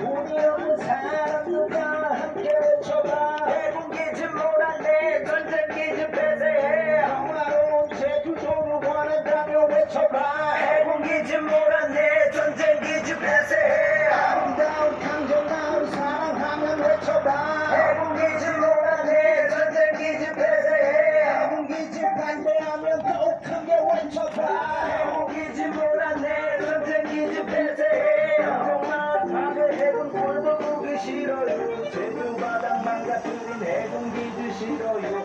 Júnior. 가수는 애공기 드시러요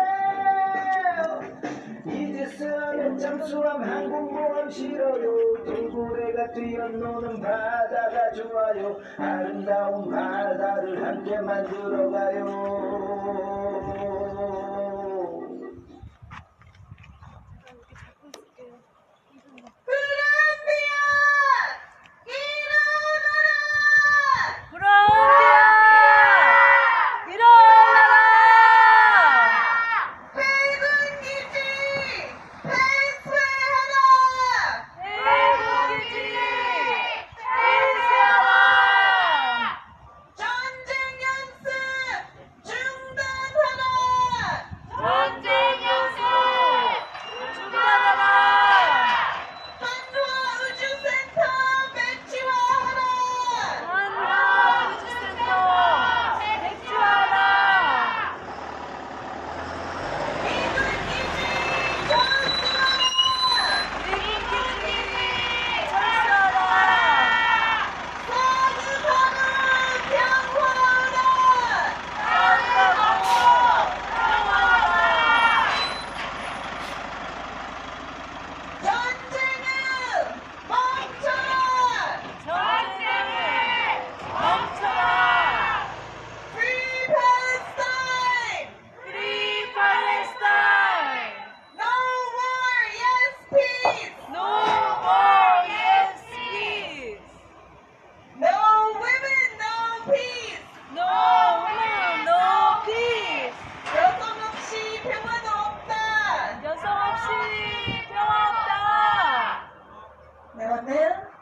잠수함 항공모함 싫어요. 돌고래가 뛰어노는 바다가 좋아요. 아름다운 바다를 함께 만들어가요.